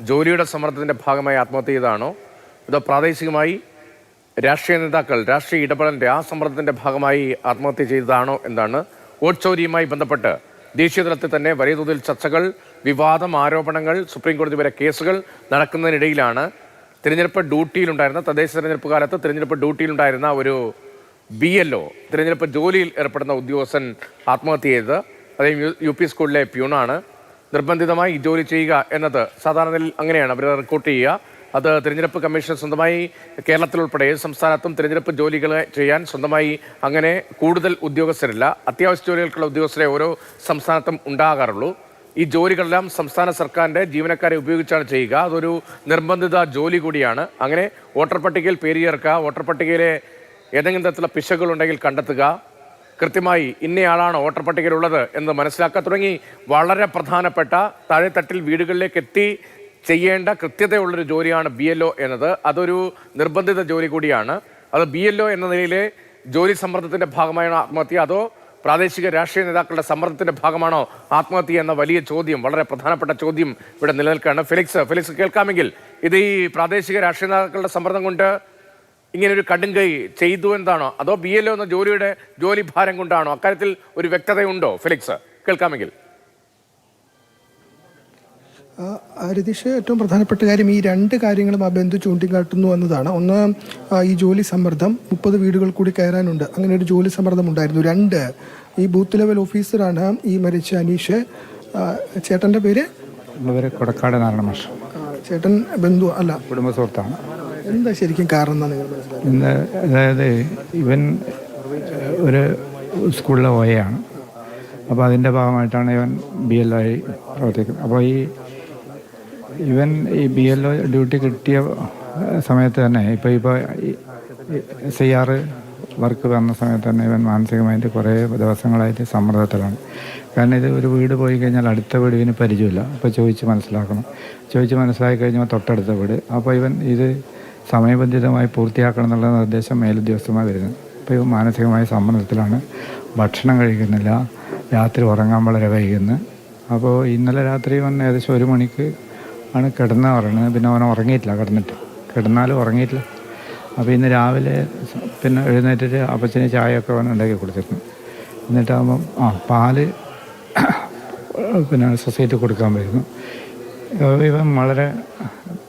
ജോലിയുടെ സമ്മർദ്ദത്തിന്റെ ഭാഗമായി ആത്മഹത്യ ചെയ്തതാണോ? അതോ പ്രാദേശികമായി രാഷ്ട്രീയ നേതാക്കൾ രാഷ്ട്രീയ ഇടപെടലിന്റെ ആ സമ്മർദ്ദത്തിന്റെ ഭാഗമായി ആത്മഹത്യ ചെയ്തതാണോ എന്നാണ് വോട്ട് ചോരിയുമായി ബന്ധപ്പെട്ട് ദേശീയതലത്തിൽ തന്നെ വലിയ തോതിൽ ചർച്ചകൾ വിവാദം ആരോപണങ്ങൾ സുപ്രീംകോടതി വരെ കേസുകൾ നടക്കുന്നതിനിടയിലാണ് തിരഞ്ഞെടുപ്പ് ഡ്യൂട്ടിയിലുണ്ടായിരുന്ന തദ്ദേശ തിരഞ്ഞെടുപ്പ് കാലത്ത് തിരഞ്ഞെടുപ്പ് ഡ്യൂട്ടിയിലുണ്ടായിരുന്ന ഒരു ബി എൽ ഒ തിരഞ്ഞെടുപ്പ് ജോലിയിൽ ഏർപ്പെടുന്ന ഉദ്യോഗസ്ഥൻ ആത്മഹത്യ ചെയ്തത്. യു- യു പി സ്കൂളിലെ പ്യൂണാണ്. നിർബന്ധിതമായി ജോലി ചെയ്യുക എന്നത് സാധാരണയിൽ അങ്ങനെയാണ്. അവർ റിക്രൂട്ട് ചെയ്യുക. അത് തിരഞ്ഞെടുപ്പ് കമ്മീഷൻ സ്വന്തമായി കേരളത്തിലുൾപ്പെടെ സംസ്ഥാനത്തും തിരഞ്ഞെടുപ്പ് ജോലികൾ ചെയ്യാൻ സ്വന്തമായി അങ്ങനെ കൂടുതൽ ഉദ്യോഗസ്ഥരില്ല. അത്യാവശ്യ ജോലികൾക്കുള്ള ഉദ്യോഗസ്ഥരെ ഓരോ സംസ്ഥാനത്തും ഉണ്ടാകാറുള്ളൂ. ഈ ജോലികളെല്ലാം സംസ്ഥാന സർക്കാരിന്റെ ജീവനക്കാരെ ഉപയോഗിച്ചാണ് ചെയ്യുക. അതൊരു നിർബന്ധിത ജോലി കൂടിയാണ്. അങ്ങനെ വോട്ടർ പട്ടികയിൽ പേര് ചേർക്കുക വോട്ടർ പട്ടികയിലെ ഏതെങ്കിലും തരത്തിലുള്ള പിശകുകളുണ്ടെങ്കിൽ കണ്ടെത്തുക കൃത്യമായി ഇന്നയാളാണ് വോട്ടർ പട്ടികയിലുള്ളത് എന്ന് മനസ്സിലാക്കാൻ തുടങ്ങി. വളരെ പ്രധാനപ്പെട്ട താഴെത്തട്ടിൽ വീടുകളിലേക്ക് എത്തി ചെയ്യേണ്ട കൃത്യതയുള്ളൊരു ജോലിയാണ് ബി എൽ എന്നത്. അതൊരു നിർബന്ധിത ജോലി കൂടിയാണ്. അത് ബി എന്ന നിലയിലെ ജോലി സമ്മർദ്ദത്തിന്റെ ഭാഗമായാണോ ആത്മഹത്യ. അതോ പ്രാദേശിക രാഷ്ട്രീയ നേതാക്കളുടെ സമ്മർദ്ദത്തിന്റെ ഭാഗമാണോ ആത്മഹത്യ എന്ന വലിയ ചോദ്യം വളരെ പ്രധാനപ്പെട്ട ചോദ്യം ഇവിടെ നിലനിൽക്കുകയാണ്. ഫെലിക്സ് ഫെലിക്സ് കേൾക്കാമെങ്കിൽ ഇത് ഈ പ്രാദേശിക രാഷ്ട്രീയ നേതാക്കളുടെ സമ്മർദ്ദം കൊണ്ട് ഇങ്ങനെ ഒരു കടുങ്കൈ ചെയ്തു എന്താണോ? അതോ ബി എൽ എന്ന ജോലിയുടെ ജോലി ഭാരം കൊണ്ടാണോ? അക്കാര്യത്തിൽ ഒരു വ്യക്തതയുണ്ടോ ഫിലിക്സ്? കേൾക്കാമെങ്കിൽ. രതീഷ് ഏറ്റവും പ്രധാനപ്പെട്ട കാര്യം ഈ രണ്ട് കാര്യങ്ങളും ആ ബന്ധു ചൂണ്ടിക്കാട്ടുന്നു എന്നതാണ്. ഒന്ന് ഈ ജോലി സമ്മർദ്ദം. മുപ്പത് വീടുകൾ കൂടി കയറാനുണ്ട്. അങ്ങനെ ഒരു ജോലി സമ്മർദ്ദം ഉണ്ടായിരുന്നു. രണ്ട് ഈ ബൂത്ത് ലെവൽ ഓഫീസറാണ് ഈ മരിച്ച അനീഷ്. ചേട്ടന്റെ പേര്? ഇവർ കൊടക്കാട് നാരായണ മാഷ്. ചേട്ടൻ ബന്ധു അല്ല. കുടുംബ സുഹൃത്താണ്. എന്താ ശരിക്കും കാരണം ഇന്ന് അതായത് ഇവൻ ഒരു സ്കൂളിലെ ഓയാണ് അപ്പോൾ അതിന്റെ ഭാഗമായിട്ടാണ് ഇവൻ ബി എൽ ഒ പ്രവർത്തിക്കുന്നത്. അപ്പോൾ ഈ ഇവൻ ഈ ബി എൽ ഒ ഡ്യൂട്ടി കിട്ടിയ സമയത്ത് തന്നെ ഇപ്പോൾ ഇപ്പോൾ എസ് ഐ ആർ വർക്ക് വന്ന സമയത്ത് തന്നെ ഇവൻ മാനസികമായിട്ട് കുറേ ദിവസങ്ങളായിട്ട് സമ്മർദ്ദത്തിലാണ്. കാരണം ഇത് ഒരു വീട് പോയി കഴിഞ്ഞാൽ അടുത്ത വീട് പരിചയമില്ല. അപ്പോൾ ചോദിച്ച് മനസ്സിലാക്കണം. ചോദിച്ച് മനസ്സിലാക്കി കഴിഞ്ഞാൽ തൊട്ടടുത്ത വീട്. അപ്പോൾ ഇവൻ ഇത് സമയബന്ധിതമായി പൂർത്തിയാക്കണം എന്നുള്ള നിർദ്ദേശം മേലുദ്യോഗസ്ഥമായി വരുന്നത് അപ്പോൾ ഇവൻ മാനസികമായ സമ്മർദ്ദത്തിലാണ് ഭക്ഷണം കഴിക്കുന്നില്ല രാത്രി ഉറങ്ങാൻ വളരെ വൈകുന്നു. അപ്പോൾ ഇന്നലെ രാത്രി വന്ന് ഏകദേശം ഒരു മണിക്ക് ആണ് കിടന്ന് ഉറങ്ങുന്നത്. പിന്നെ അവൻ ഉറങ്ങിയിട്ടില്ല കിടന്നിട്ട്. കിടന്നാലും ഉറങ്ങിയിട്ടില്ല. അപ്പോൾ ഇന്ന് രാവിലെ പിന്നെ എഴുന്നേറ്റിട്ട് അപ്പച്ചന് ചായയൊക്കെ അവൻ ഉണ്ടാക്കി കൊടുത്തിരുന്നു. എന്നിട്ടാകുമ്പം ആ പാൽ പിന്നെ സൊസൈറ്റി കൊടുക്കാൻ വരുന്നു. ഇവ ഇവൻ വളരെ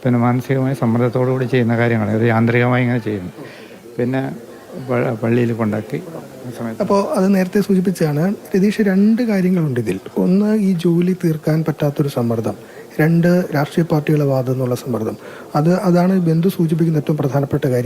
പിന്നെ മാനസികമായ സമ്മർദ്ദത്തോടു കൂടി ചെയ്യുന്ന കാര്യങ്ങളാണ്. ഇത് യാന്ത്രികമായി ഇങ്ങനെ ചെയ്യുന്നു. പിന്നെ പള്ളിയിൽ കൊണ്ടാക്കി അപ്പോൾ അത് നേരത്തെ സൂചിപ്പിച്ചാണ് രതീഷ് രണ്ട് കാര്യങ്ങളുണ്ട് ഇതിൽ. ഒന്ന് ഈ ജോലി തീർക്കാൻ പറ്റാത്തൊരു സമ്മർദ്ദം. രണ്ട് രാഷ്ട്രീയ പാർട്ടികളെ വാദം എന്നുള്ള സമ്മർദ്ദം. അത് അതാണ് ബന്ധു സൂചിപ്പിക്കുന്ന ഏറ്റവും പ്രധാനപ്പെട്ട കാര്യം.